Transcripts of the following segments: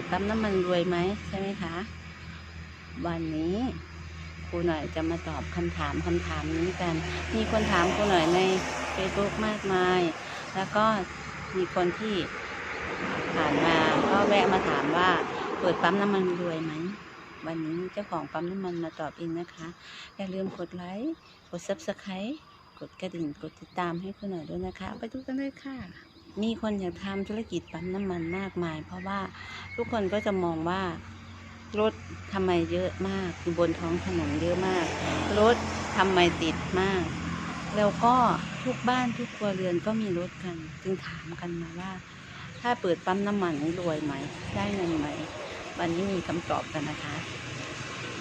ดปั๊มน้ำมันรวยไหมใช่ไหมคะ วันนี้ครูหน่อยจะมาตอบคำถามคำถามนี้กัน มีคนถามครูหน่อยใน Facebook มากมาย แล้วก็มีคนที่ผ่านมาก็แวะมาถามว่าเปิดปั๊มน้ำมันรวยไหมวันนี้เจ้าของปั๊มน้ำมันมาตอบเองนะคะ อย่าลืมกดไลค์ กด Subscribe กดกระดิ่ง กดติดตามให้คุณหน่อยด้วยนะคะ ไปดูกันเลยค่ะ มีคนอยากทำธุรกิจปั๊มน้ำมันมากมาย เพราะว่าทุกคนก็จะมองว่ารถทำไมเยอะมากอยู่บนท้องถนนเยอะมาก รถทำไมติดมาก แล้วก็ทุกบ้านทุกครัวเรือนก็มีรถกัน จึงถามกันมาว่า ถ้าเปิดปั๊มน้ำมันรวยไหม ได้เงินไหม วันนี้มีคำตอบกันนะคะ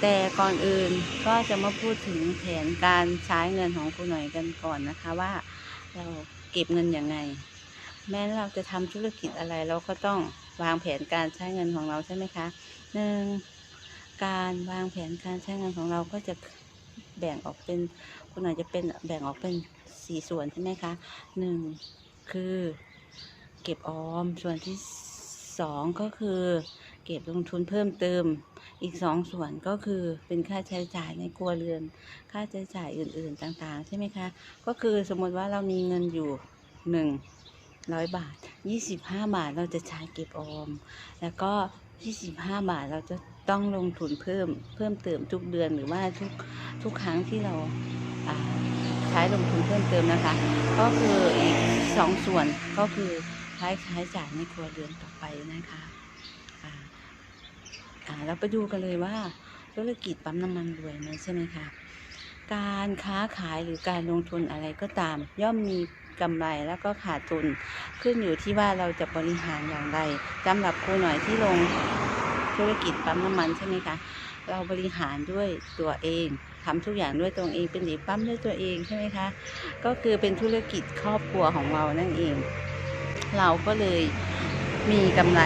แต่ก่อนอื่นก็จะมาพูดถึงแผนการใช้เงินของคุณหน่อยกันก่อนนะคะว่า เราเก็บเงินยังไง แม้เราจะทำธุรกิจอะไรเราก็ต้องวางแผนการใช้เงินของเราใช่ไหมคะหนึ่งการวางแผนการใช้เงินของเราก็จะแบ่งออกเป็นคุณหน่อยจะเป็นแบ่งออกเป็นสี่ส่วนใช่ไหมคะหนึ่งคือเก็บออมส่วนที่สองก็คือเก็บลงทุนเพิ่มเติม อีกสองส่วนก็คือเป็นค่าใช้จ่ายในครัวเรือน ค่าใช้จ่ายอื่นๆต่างๆ ใช่ไหมคะ ก็คือสมมติว่าเรามีเงินอยู่หนึ่ง ร้อยบาทยี่สิบห้าบาทเราจะใช้เก็บออม แล้วก็ยี่สิบห้าบาทเราจะต้องลงทุนเพิ่มเพิ่มเติมทุกเดือนหรือว่าทุกทุกครั้งที่เราใช้ลงทุนเพิ่มเติมนะคะ ก็คืออีกสองส่วนก็คือใช้ใช้จ่ายในครัวเรือนต่อไปนะคะเราไปดูกันเลยว่าธุรกิจปั๊มน้ำมันรวยไหมใช่ไหมคะการค้าขายหรือการลงทุนอะไรก็ตาม ย่อมมี กำไรแล้วก็ขาดทุน ขึ้นอยู่ที่ว่าเราจะบริหารอย่างไรสำหรับครูหน่อยที่ลงธุรกิจปั๊มน้ำมันใช่ไหมคะเราบริหารด้วยตัวเองทำทุกอย่างด้วยตัวเองเป็นเด็กปั๊มด้วยตัวเองใช่ไหมคะ ก็คือเป็นธุรกิจครอบครัวของเรานั่นเอง เราก็เลยมีกำไร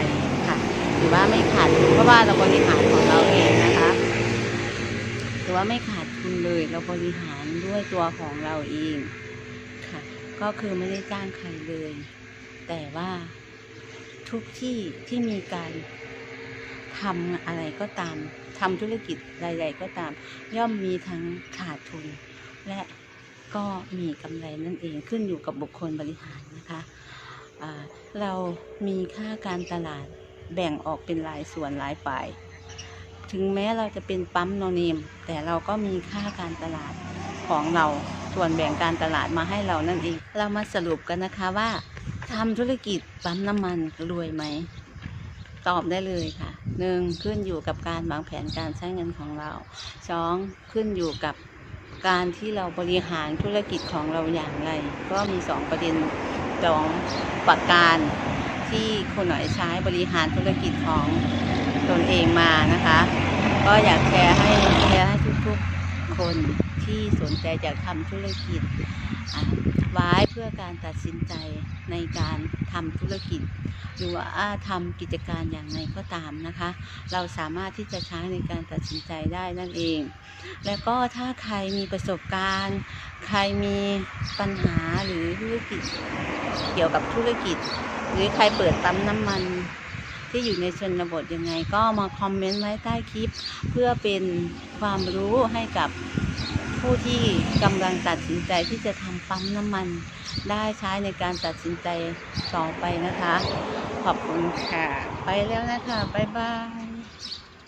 ค่ะหรือว่าไม่ขาดทุนเพราะว่าเราบริหารของเราเองนะคะหรือว่าไม่ขาดทุนเลยเราบริหารด้วยตัวของเราเองค่ะ ก็คือไม่ได้จ้างใครเลย แต่ว่าทุกที่ที่มีการทำอะไรก็ตามทำธุรกิจใดๆก็ตาม ย่อมมีทั้งขาดทุน และก็มีกำไรนั่นเองขึ้นอยู่กับบุคคลบริหารนะคะอ่าเรามีค่าการตลาดแบ่งออกเป็นหลายส่วนหลายฝ่าย ถึงแม้เราจะเป็นปั๊มโนเนม แต่เราก็มีค่าการตลาดของเรา ส่วนแบ่งการตลาดมาให้เรานั่นเอง เรามาสรุปกันนะคะว่าทำธุรกิจปั๊มน้ำมันรวยไหม ตอบได้เลยค่ะหนึ่งขึ้นอยู่กับการวางแผนการใช้เงินของเราสองขึ้นอยู่กับการที่เราบริหารธุรกิจของเราอย่างไร ก็มีสองประเด็นสองประการที่คุณหน่อยใช้บริหารธุรกิจของตนเองมานะคะ ก็อยากแชร์ให้แชร์ให้ทุกๆคน ที่สนใจอยากทำธุรกิจอ่าไว้เพื่อการตัดสินใจในการทำธุรกิจ หรือว่าทำกิจการอย่างไรก็ตามนะคะ เราสามารถที่จะใช้ในการตัดสินใจได้นั่นเอง แล้วก็ถ้าใครมีประสบการณ์ ใครมีปัญหาหรือธุรกิจเกี่ยวกับธุรกิจ หรือใครเปิดปั๊มน้ำมันที่อยู่ในชนบทยังไงก็มาคอมเมนต์ไว้ใต้คลิป เพื่อเป็นความรู้ให้กับ ผู้ที่กำลังตัดสินใจที่จะทำปั๊มน้ำมัน ได้ใช้ในการตัดสินใจต่อไปนะคะ ขอบคุณค่ะ ไปแล้วนะคะ บ๊ายบาย